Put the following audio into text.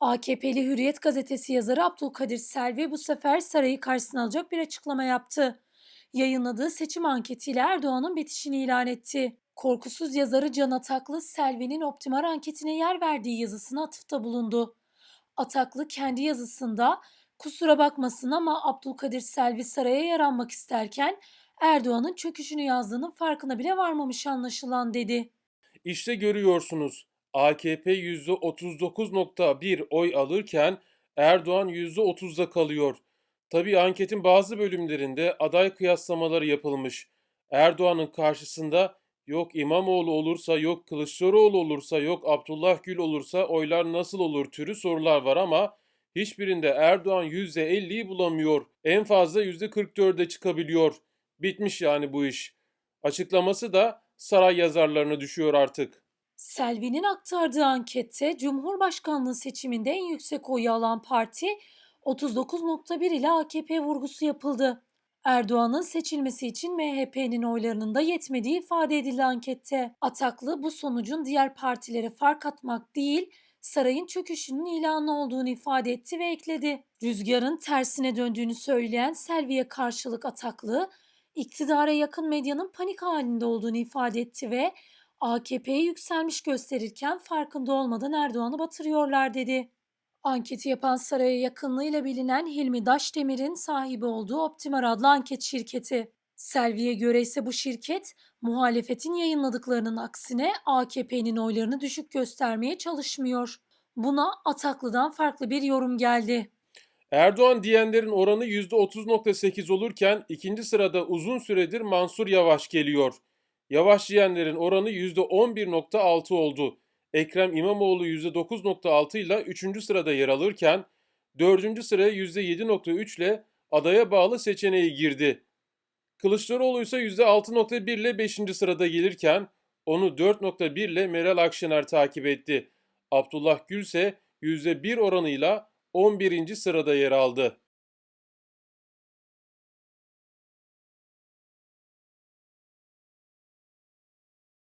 AKP'li Hürriyet gazetesi yazarı Abdülkadir Selvi bu sefer sarayı karşısına alacak bir açıklama yaptı. Yayınladığı seçim anketiyle Erdoğan'ın bitişini ilan etti. Korkusuz yazarı Can Ataklı, Selvi'nin Optimar anketine yer verdiği yazısına atıfta bulundu. Ataklı kendi yazısında kusura bakmasın ama Abdülkadir Selvi saraya yaranmak isterken Erdoğan'ın çöküşünü yazdığının farkına bile varmamış anlaşılan dedi. İşte görüyorsunuz AKP %39.1 oy alırken Erdoğan %30'da kalıyor. Tabii anketin bazı bölümlerinde aday kıyaslamaları yapılmış. Erdoğan'ın karşısında yok İmamoğlu olursa, yok Kılıçdaroğlu olursa, yok Abdullah Gül olursa oylar nasıl olur türü sorular var ama hiçbirinde Erdoğan %50'yi bulamıyor. En fazla %44'e çıkabiliyor. Bitmiş yani bu iş. Açıklaması da saray yazarlarına düşüyor artık. Selvi'nin aktardığı ankette Cumhurbaşkanlığı seçiminde en yüksek oyu alan parti 39.1 ile AKP vurgusu yapıldı. Erdoğan'ın seçilmesi için MHP'nin oylarının da yetmediği ifade edildi ankette. Ataklı bu sonucun diğer partilere fark atmak değil, sarayın çöküşünün ilanı olduğunu ifade etti ve ekledi. Rüzgarın tersine döndüğünü söyleyen Selvi'ye karşılık Ataklı, iktidara yakın medyanın panik halinde olduğunu ifade etti ve AKP'ye yükselmiş gösterirken farkında olmadan Erdoğan'ı batırıyorlar dedi. Anketi yapan saraya yakınlığıyla bilinen Hilmi Daşdemir'in sahibi olduğu Optimar adlı anket şirketi. Selvi'ye göre ise bu şirket muhalefetin yayınladıklarının aksine AKP'nin oylarını düşük göstermeye çalışmıyor. Buna Ataklı'dan farklı bir yorum geldi. Erdoğan diyenlerin oranı %30.8 olurken ikinci sırada uzun süredir Mansur Yavaş geliyor. Yavaş diyenlerin oranı %11.6 oldu. Ekrem İmamoğlu %9.6 ile 3. sırada yer alırken 4. sıraya %7.3 ile adaya bağlı seçeneği girdi. Kılıçdaroğlu ise %6.1 ile 5. sırada gelirken onu 4.1 ile Meral Akşener takip etti. Abdullah Gül ise %1 oranıyla 11. sırada yer aldı.